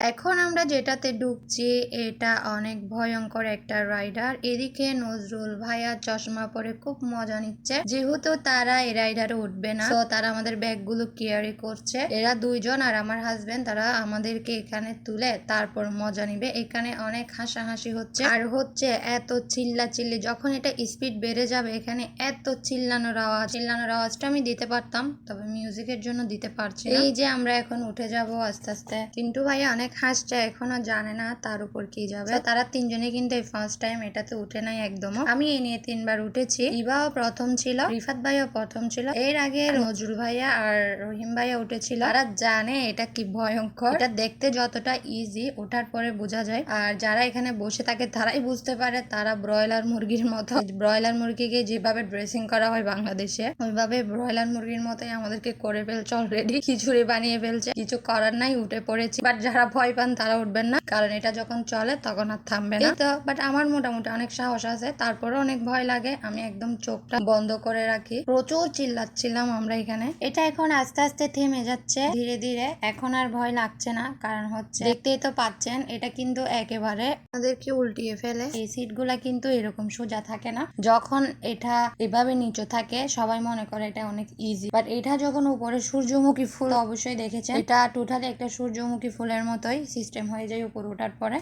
এখন আমরা যেটাতে ঢুকছি, এটা অনেক ভয়ঙ্কর একটা রাইডার। এদিকে নজরুল ভাইয়া চশমা পরে খুব মজা নিচ্ছে। যেহেতু তারা এই রাইডারে উঠবে না, তো তারা আমাদের ব্যাগগুলো কেয়ারি করছে। এরা দুইজন আর আমার হাজবেন্ড তারা আমাদেরকে এখানে তুলে তারপর মজা নিবে। এখানে অনেক হাসাহাসি হচ্ছে। আর হচ্ছে এত চিল্লা চিল্লি যখন এটা স্পিড বেড়ে যাবে, এখানে এত চিল্লানোর আওয়াজ। চিল্লানোর আওয়াজটা আমি দিতে পারতাম, তবে মিউজিকের জন্য দিতে পারছি এই যে আমরা এখন উঠে যাব আস্তে আস্তে। চিন্টু ভাইয়া অনেক হাসছে এখনও জানে না তার উপর কি যাবে। তারা তিনজনে কিন্তু এই ফার্স্ট টাইম এটাতে উঠে নাই একদমও। আমি এই নিয়ে তিনবার উঠেছি। ইবাও প্রথম ছিল রিফাত ভাইও প্রথম ছিল। এর আগে নজরুল ভাইয়া আর রহিম ভাইয়া উঠেছিল। তারা জানে এটা কি ভয়ঙ্কর। এটা দেখতে যতটা ইজি ওঠার পরে বোঝা যায়। আর যারা এখানে বসে থাকে তারাই বুঝতে পারে তারা ব্রয়লার মুরগির মতো। ব্রয়লার মুরগিকে যেভাবে ড্রেসিং করা হয় বাংলাদেশে ওইভাবে ব্রয়লার মুরগির মতোই আমাদেরকে করে ফেলছে অলরেডি খিচুড়ি বানিয়ে ফেলছে। কিছু করার নাই উঠে পড়েছি। বাট যারা ভয় পান তারা উঠবেন না। কারণ এটা যখন চলে তখন আর থামবে না। তো বাট আমার মোটামুটি অনেক সাহস আছে। তারপরে অনেক ভয় লাগে। আমি একদম চোখটা বন্ধ করে রাখি। প্রচুর চিল্লাচ্ছিলাম আমরা এখানে। এটা এখন আস্তে আস্তে থেমে যাচ্ছে। ধীরে ধীরে এখন আর ভয় লাগছে না। কারণ হচ্ছে দেখতেই তো পাচ্ছেন এটা কিন্তু একেবারে আমাদেরকে উল্টিয়ে ফেলে। এই সিটগুলা কিন্তু এরকম সোজা থাকে না। যখন এটা এভাবে নিচু থাকে সবাই মনে করে এটা অনেক ইজি বাট এটা যখন উপরে সূর্যমুখী ফুল অবশ্যই দেখেছেন এটা টোটালি একটা সূর্যমুখী ফুলের মতোই সিস্টেম হয়ে যায় উপরে ওঠার পরে।